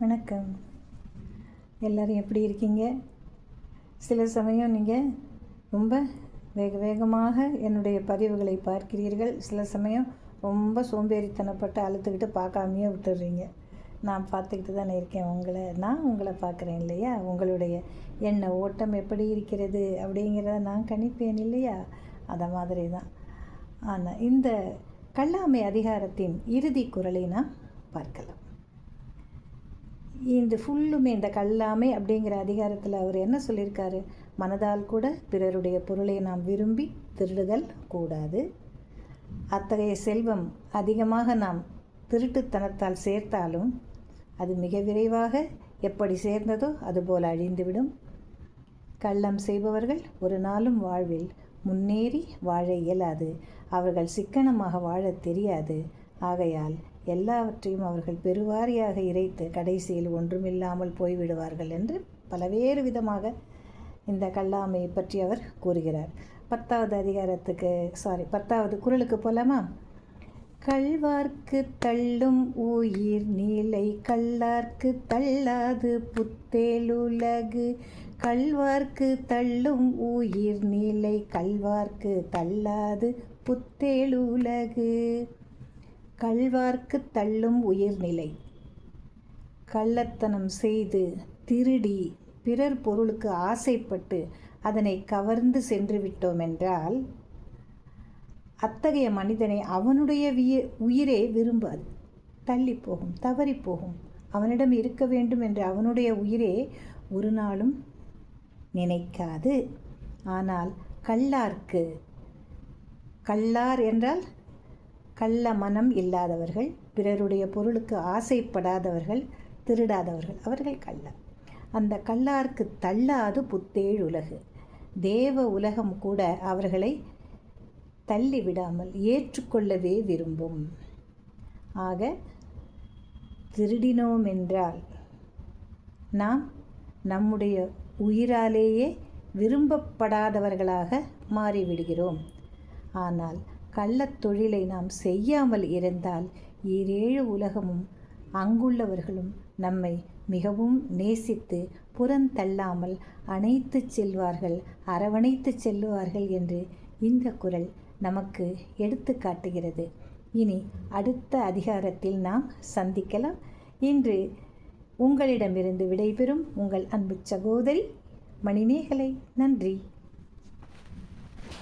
வணக்கம். எல்லோரும் எப்படி இருக்கீங்க? சில சமயம் நீங்கள் ரொம்ப வேக வேகமாக என்னுடைய பதிவுகளை பார்க்கிறீர்கள். சில சமயம் ரொம்ப சோம்பேறித்தனப்பட்டு அழுத்துக்கிட்டு பார்க்காமையே விட்டுடுறீங்க நான் பார்த்துக்கிட்டு தானே இருக்கேன். உங்களை நான் உங்களை பார்க்குறேன் இல்லையா? உங்களுடைய எண்ண ஓட்டம் எப்படி இருக்கிறது அப்படிங்கிறத நான் கணிப்பேன் இல்லையா? அதை மாதிரி தான். ஆனால் இந்த கல்லாமை அதிகாரத்தின் இறுதி குரலை நாம் பார்க்கலாம். இந்த ஃபுல்லுமே இந்த கல்லாமை அப்படிங்கிற அதிகாரத்தில் அவர் என்ன சொல்லியிருக்காரு? மனதால் கூட பிறருடைய பொருளை நாம் விரும்பி திருடுதல் கூடாது. அத்தகைய செல்வம் அதிகமாக நாம் திருட்டுத்தனத்தால் சேர்த்தாலும் அது மிக விரைவாக எப்படி சேர்ந்ததோ அதுபோல் அழிந்துவிடும். கள்ளம் செய்பவர்கள் ஒரு நாளும் வாழ்வில் முன்னேறி வாழ இயலாது. அவர்கள் சிக்கனமாக வாழத் தெரியாது. ஆகையால் எல்லாவற்றையும் அவர்கள் பெருவாரியாக இறைத்து கடைசியில் ஒன்றுமில்லாமல் போய்விடுவார்கள் என்று பலவேறு விதமாக இந்த கல்லாமையை பற்றி அவர் கூறுகிறார். பத்தாவது அதிகாரத்துக்கு சாரி பத்தாவது குரலுக்கு போலாமா? கல்வார்க்கு தள்ளும் உயிர் நீலை கல்லார்க்கு தள்ளாது புத்தேலுலகு. கல்வார்க்கு தள்ளும் உயிர் நீலை கல்வார்க்கு தள்ளாது புத்தேலுலகு. கல்வார்க்கு தள்ளும் உயர்நிலை. கள்ளத்தனம் செய்து திருடி பிறர் பொருளுக்கு ஆசைப்பட்டு அதனை கவர்ந்து சென்று விட்டோம் என்றால் அத்தகைய மனிதனை அவனுடைய உயிரே விரும்பாது. தள்ளி போகும் தவறி போகும் அவனிடம் இருக்க வேண்டும் என்ற அவனுடைய உயிரே ஒரு நாளும் நினைக்காது. ஆனால் கல்லார்க்கு கல்லார் என்றால் கள்ள மனம் இல்லாதவர்கள் பிறருடைய பொருளுக்கு ஆசைப்படாதவர்கள் திருடாதவர்கள் அவர்கள் கள்ள அந்த கல்லார்க்கு தள்ளாது புத்தேழ் உலகு. தேவ உலகம் கூட அவர்களை தள்ளி விடாமல் ஏற்றுக்கொள்ளவே விரும்பும். ஆக திருடினோம் என்றால் நாம் நம்முடைய உயிராலேயே விரும்பப்படாதவர்களாக மாறிவிடுகிறோம். ஆனால் கள்ளத் தொழிலை நாம் செய்யாமல் இருந்தால் ஏழு உலகமும் அங்குள்ளவர்களும் நம்மை மிகவும் நேசித்து புறந்தள்ளாமல் அணைத்து செல்வார்கள் அரவணைத்து செல்லுவார்கள் என்று இந்த குரல் நமக்கு எடுத்து காட்டுகிறது. இனி அடுத்த அதிகாரத்தில் நாம் சந்திக்கலாம். இன்று உங்களிடமிருந்து விடைபெறும் உங்கள் அன்பு சகோதரி மணிமேகலை. நன்றி.